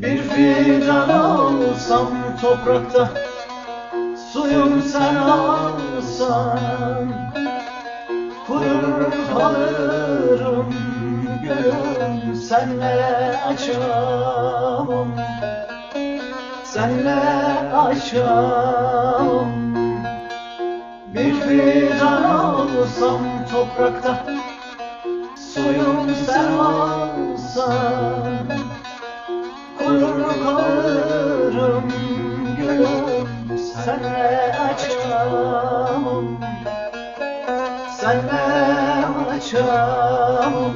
fidan olsam toprakta Suyum sen olsan Kurur kalırım gülüm Senle açamam Senle açamam Bir fidan olsam toprakta Suyum sen olsan Senle açamam. Senle açamam.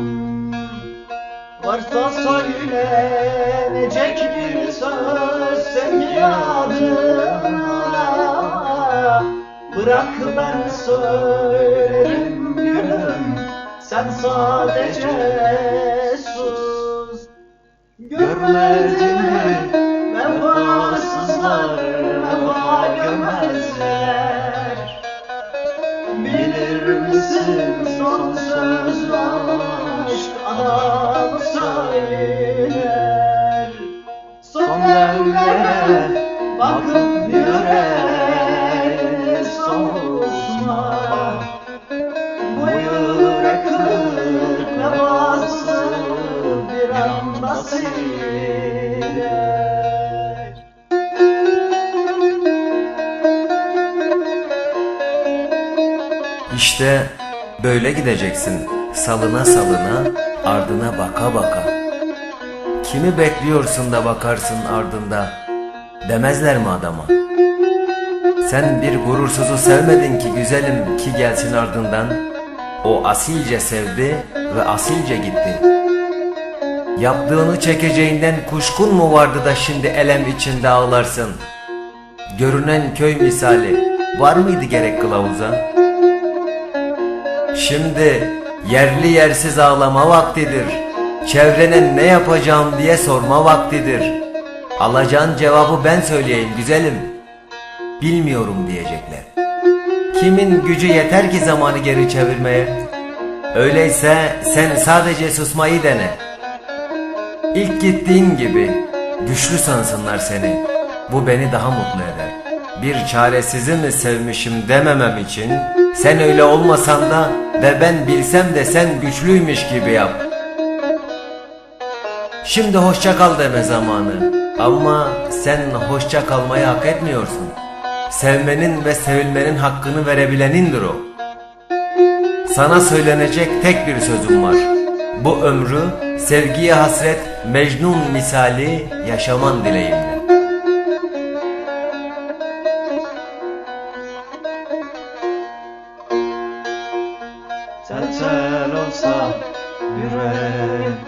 Varsa söylenecek bir söz sevgi adına. Bırak ben söylerim gülüm. Sen sadece sus. Görmedin mi vefasızlar vefa görmezler Bilir misin son söz aşk söyler Son demlere bakıp yüreğe soğutma Bu yürek vefasız bir anda siler İşte böyle gideceksin salına salına ardına baka baka. Kimi bekliyorsun da bakarsın ardında demezler mi adama? Sen bir gurursuzu sevmedin ki güzelim ki gelsin ardından. O asilce sevdi ve asilce gitti. Yaptığını çekeceğinden kuşkun mu vardı da şimdi elem içinde ağlarsın? Görünen köy misali var mıydı gerek kılavuza? Şimdi yerli yersiz ağlama vaktidir. Çevrene ne yapacağım diye sorma vaktidir. Alacağın cevabı ben söyleyeyim güzelim. Bilmiyorum diyecekler. Kimin gücü yeter ki zamanı geri çevirmeye? Öyleyse sen sadece susmayı dene. İlk gittiğin gibi güçlü sansınlar seni. Bu beni daha mutlu eder. Bir çaresizi mi sevmişim dememem için sen öyle olmasan da ve ben bilsem de sen güçlüymüş gibi yap. Şimdi hoşça kal deme zamanı. Ama sen hoşça kalmayı hak etmiyorsun. Sevmenin ve sevilmenin hakkını verebilenindir o. Sana söylenecek tek bir sözüm var. Bu ömrü sevgiye hasret Mecnun misali yaşaman dileğimle. Tel tel olsa yürek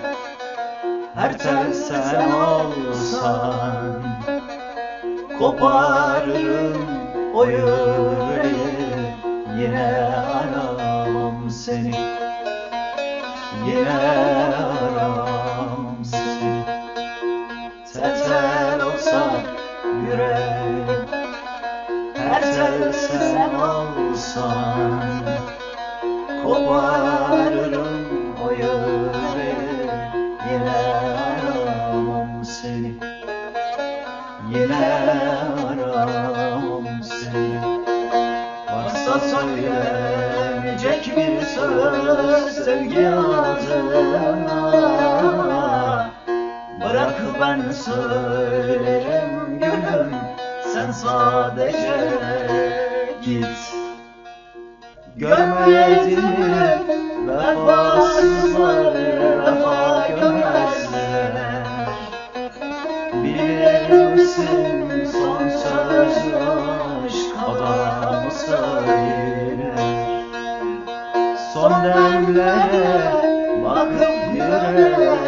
Her tel sen olsan Koparırım o yüreği. Yine aramam seni Yine aramam seni. Tel tel olsa yürek Her tel sen olsan Koparırım o yüreği Yine aramam seni. Yine aramam seni. Varsa söylenecek bir söz Sevgi Bırak ben söylerim gülüm Sen sadece git Görmedin mi? Vefasızlar vefa görmezler Bilir misin? Son söz aşk adamı söyler. Son demlere bakıp yüreğe